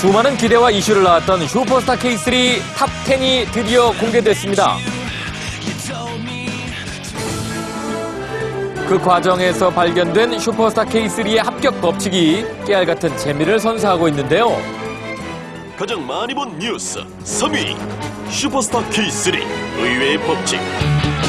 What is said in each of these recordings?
수많은 기대와 이슈를 낳았던 슈퍼스타 K3 탑10이 드디어 공개됐습니다. 그 과정에서 발견된 슈퍼스타 K3의 합격 법칙이 깨알 같은 재미를 선사하고 있는데요. 가장 많이 본 뉴스 3위 슈퍼스타 K3 의외의 법칙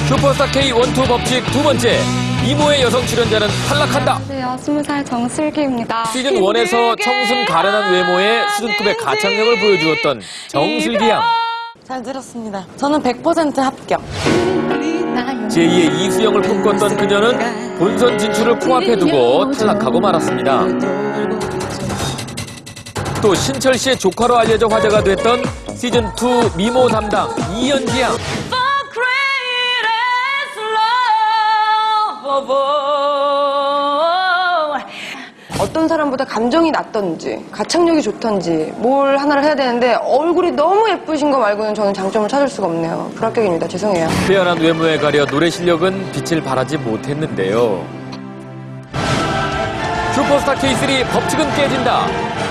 슈퍼스타 K12 법칙 두 번째, 이모의 여성 출연자는 탈락한다. 안녕하세요. 스무 살 정슬기입니다. 시즌 1에서 청순 가련한 외모에 수준급의 가창력을 보여주었던 정슬기 양. 잘 들었습니다. 저는 100% 합격. 제2의 이수영을 꿈꿨던 그녀는 본선 진출을 코앞에 두고 탈락하고 말았습니다. 또 신철 씨의 조카로 알려져 화제가 됐던 시즌2 미모 담당 이연지 양. 어떤 사람보다 감정이 낮던지 가창력이 좋던지 뭘 하나를 해야 되는데 얼굴이 너무 예쁘신 거 말고는 저는 장점을 찾을 수가 없네요. 불합격입니다. 죄송해요. 빼어난 외모에 가려 노래 실력은 빛을 발하지 못했는데요. 슈퍼스타 K3 법칙은 깨진다.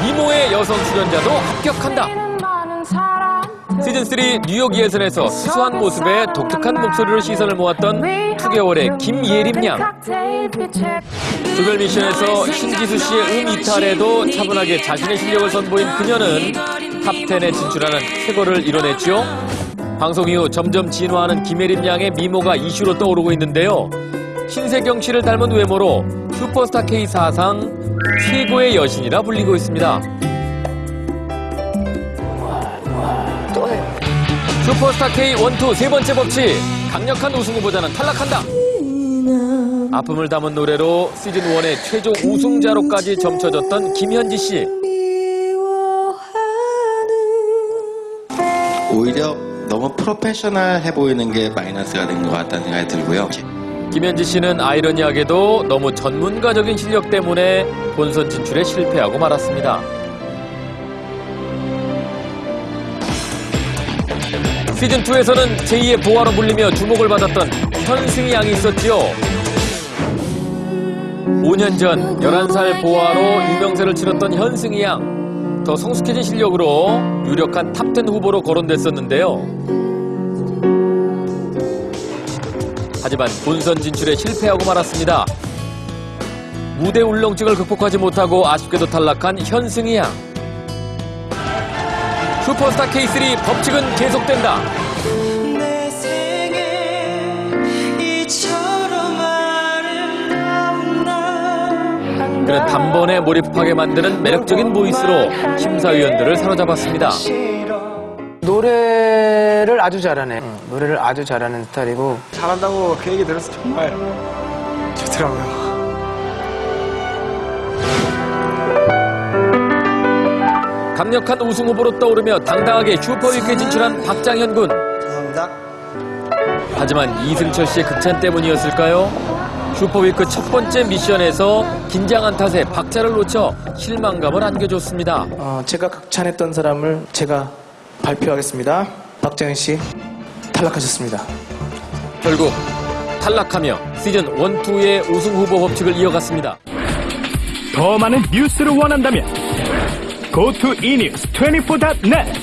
이모의 여성 출연자도 합격한다. 시즌3 뉴욕 예선에서 수수한 모습에 독특한 목소리로 시선을 모았던 2개월의 김예림 양. 조별 미션에서 신지수 씨의 음 이탈에도 차분하게 자신의 실력을 선보인 그녀는 탑10에 진출하는 쾌거를 이뤄냈죠. 방송 이후 점점 진화하는 김예림 양의 미모가 이슈로 떠오르고 있는데요. 신세경 씨를 닮은 외모로 슈퍼스타 K 사상 최고의 여신이라 불리고 있습니다. 슈퍼스타 K 원투 세 번째 법칙 강력한 우승 후보자는 탈락한다. 아픔을 담은 노래로 시즌 1의 최종 우승자로까지 점쳐졌던 김현지 씨. 오히려 너무 프로페셔널해 보이는 게 마이너스가 된 것 같다는 생각이 들고요. 김현지 씨는 아이러니하게도 너무 전문가적인 실력 때문에 본선 진출에 실패하고 말았습니다. 시즌2에서는 제2의 보아로 불리며 주목을 받았던 현승희 양이 있었지요. 5년 전 11살 보아로 유명세를 치렀던 현승희 양. 더 성숙해진 실력으로 유력한 탑10 후보로 거론됐었는데요. 하지만 본선 진출에 실패하고 말았습니다. 무대 울렁증을 극복하지 못하고 아쉽게도 탈락한 현승희 양. 슈퍼스타 K3 법칙은 계속된다. 그는 단번에 몰입하게 만드는 매력적인 보이스로 심사위원들을 사로잡았습니다. 노래를 아주 잘하네. 노래를 아주 잘하는 스타일이고 잘한다고 그 얘기 들어서 정말 좋더라고요. 강력한 우승 후보로 떠오르며 당당하게 슈퍼위크에 진출한 박장현 군. 감사합니다. 하지만 이승철 씨의 극찬 때문이었을까요? 슈퍼위크 첫 번째 미션에서 긴장한 탓에 박자를 놓쳐 실망감을 안겨줬습니다. 어, 제가 극찬했던 사람을 제가 발표하겠습니다. 박정현 씨 탈락하셨습니다. 결국 탈락하며 시즌 1, 2의 우승 후보 법칙을 이어갔습니다. 더 많은 뉴스를 원한다면 go to enews24.net